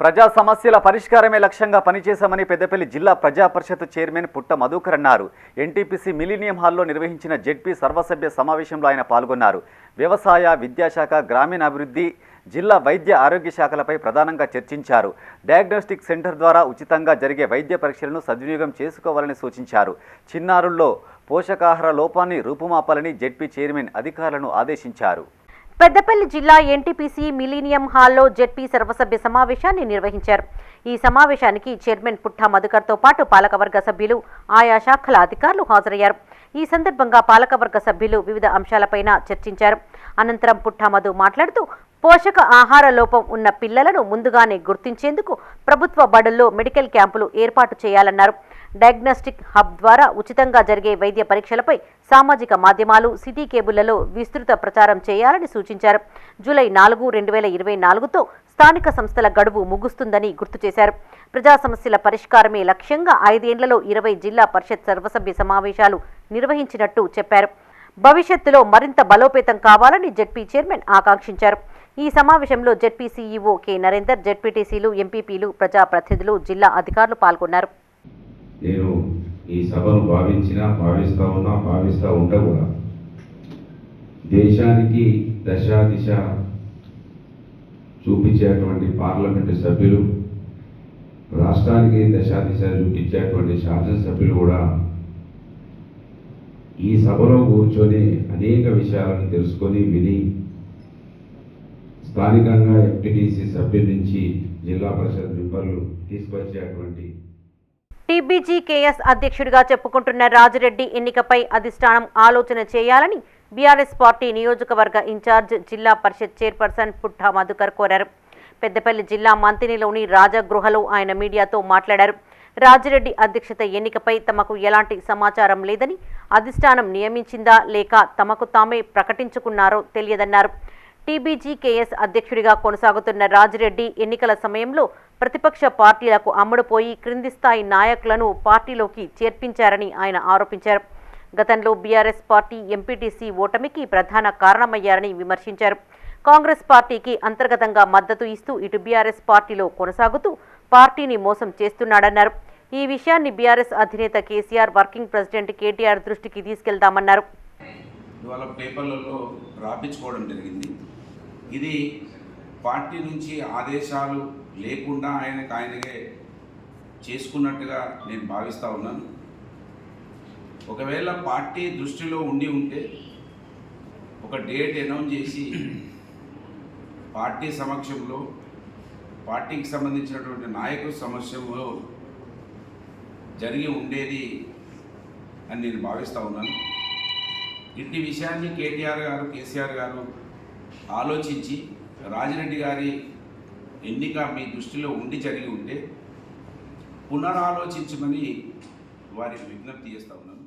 ప్రజా సమస్యల పరిష్కారమే లక్ష్యంగా పనిచేశామని పెద్దపల్లి జిల్లా ప్రజా పరిషత్ చైర్మన్ పుట్ట మధుకర్ అన్నారు. ఎన్టీపీసీ మిలీనియం హాల్లో నిర్వహించిన జెడ్పీ సర్వసభ్య సమావేశంలో ఆయన పాల్గొన్నారు. వ్యవసాయ విద్యాశాఖ గ్రామీణాభివృద్ధి జిల్లా వైద్య ఆరోగ్య శాఖలపై ప్రధానంగా చర్చించారు. డయాగ్నోస్టిక్ సెంటర్ ద్వారా ఉచితంగా జరిగే వైద్య పరీక్షలను సద్వినియోగం చేసుకోవాలని సూచించారు. చిన్నారుల్లో పోషకాహార లోపాన్ని రూపుమాపాలని జెడ్పీ చైర్మన్ అధికారులను ఆదేశించారు. పెద్దపల్లి జిల్లా ఎన్టీపీసీ మిలీనియం హాల్లో జెడ్పీ సర్వసభ్య సమావేశాన్ని నిర్వహించారు. ఈ సమావేశానికి చైర్మన్ పుట్టా మధుకర్తో పాటు పాలకవర్గ సభ్యులు ఆయా శాఖల అధికారులు హాజరయ్యారు. ఈ సందర్భంగా పాలకవర్గ సభ్యులు వివిధ అంశాలపైన చర్చించారు. అనంతరం పుట్టా మధు మాట్లాడుతూ పోషక ఆహార లోపం ఉన్న పిల్లలను ముందుగానే గుర్తించేందుకు ప్రభుత్వ బడుల్లో మెడికల్ క్యాంపులు ఏర్పాటు చేయాలన్నారు. డయాగ్నోస్టిక్ హబ్ ద్వారా ఉచితంగా జరిగే వైద్య పరీక్షలపై సామాజిక మాధ్యమాలు సిటీ కేబుళ్ళలో విస్తృత ప్రచారం చేయాలని సూచించారు. జూలై నాలుగు రెండు వేల ఇరవై నాలుగుతో స్థానిక సంస్థల గడువు ముగుస్తుందని గుర్తు చేశారు. ప్రజా సమస్యల పరిష్కారమే లక్ష్యంగా ఐదేండ్లలో ఇరవై జిల్లా పరిషత్ సర్వసభ్య సమావేశాలు నిర్వహించినట్టు చెప్పారు. భవిష్యత్తులో మరింత బలోపేతం కావాలని జెడ్పీ చైర్మన్ ఆకాంక్షించారు. ఈ సమావేశంలో జెడ్పీ సీఈఓ కె నరేందర్ జెడ్పీటీసీలు ఎంపీపీలు ప్రజాప్రతినిధులు జిల్లా అధికారులు పాల్గొన్నారు. నేను ఈ సభను భావించినా భావిస్తూ ఉన్నా భావిస్తా ఉంటా కూడా దేశానికి దశ దిశ చూపించేటువంటి పార్లమెంటు సభ్యులు రాష్ట్రానికి దశ దిశ చూపించేటువంటి శాసనసభ్యులు కూడా ఈ సభలో కూర్చొని అనేక విషయాలను తెలుసుకొని విని స్థానికంగా ఎంపీటీసీ సభ్యుల నుంచి జిల్లా పరిషత్ మెంబర్లు తీసుకొచ్చేటువంటి టీబీజీ కేఎస్ అధ్యక్షుడిగా చెప్పుకుంటున్న రాజిరెడ్డి ఎన్నికపై అధిష్టానం ఆలోచన చేయాలని బీఆర్ఎస్ పార్టీ నియోజకవర్గ ఇన్ఛార్జ్ జిల్లా పరిషత్ చైర్పర్సన్ పుట్టా మధుకర్ కోరారు. పెద్దపల్లి జిల్లా మంతినిలోని రాజగృహలో ఆయన మీడియాతో మాట్లాడారు. రాజిరెడ్డి అధ్యక్షత ఎన్నికపై తమకు ఎలాంటి సమాచారం లేదని అధిష్టానం నియమించిందా లేక తమకు తామే ప్రకటించుకున్నారో తెలియదన్నారు. టీబీజీకేఎస్ అధ్యక్షుడిగా కొనసాగుతున్న రాజిరెడ్డి ఎన్నికల సమయంలో ప్రతిపక్ష పార్టీలకు అమ్ముడుపోయి క్రింది స్థాయి నాయకులను పార్టీలోకి చేర్పించారని ఆయన ఆరోపించారు. గతంలో బీఆర్ఎస్ పార్టీ ఎంపీటీసీ ఓటమికి ప్రధాన కారణమయ్యారని విమర్శించారు. కాంగ్రెస్ పార్టీకి అంతర్గతంగా మద్దతు ఇస్తూ ఇటు బీఆర్ఎస్ పార్టీలో కొనసాగుతూ పార్టీని మోసం చేస్తున్నాడన్నారు. ఈ విషయాన్ని బీఆర్ఎస్ అధినేత కేసీఆర్ వర్కింగ్ ప్రెసిడెంట్ కేటీఆర్ దృష్టికి తీసుకెళ్తామన్నారు. ఇవాళ పేపర్లలో రాపించుకోవడం జరిగింది. ఇది పార్టీ నుంచి ఆదేశాలు లేకుండా ఆయనకు ఆయనకే చేసుకున్నట్టుగా నేను భావిస్తూ ఉన్నాను. ఒకవేళ పార్టీ దృష్టిలో ఉండి ఉంటే ఒక డేట్ అనౌన్స్ చేసి పార్టీ సమక్షంలో పార్టీకి సంబంధించినటువంటి నాయకుల సమక్షంలో జరిగి ఉండేది అని నేను భావిస్తూ ఉన్నాను. ఇట్టి విషయాన్ని కేటీఆర్ గారు కేసీఆర్ గారు ఆలోచించి రాజిరెడ్డి గారి ఎన్నిక మీ దృష్టిలో ఉండి జరిగి ఉంటే పునరాలోచించమని వారికి విజ్ఞప్తి చేస్తా ఉన్నాను.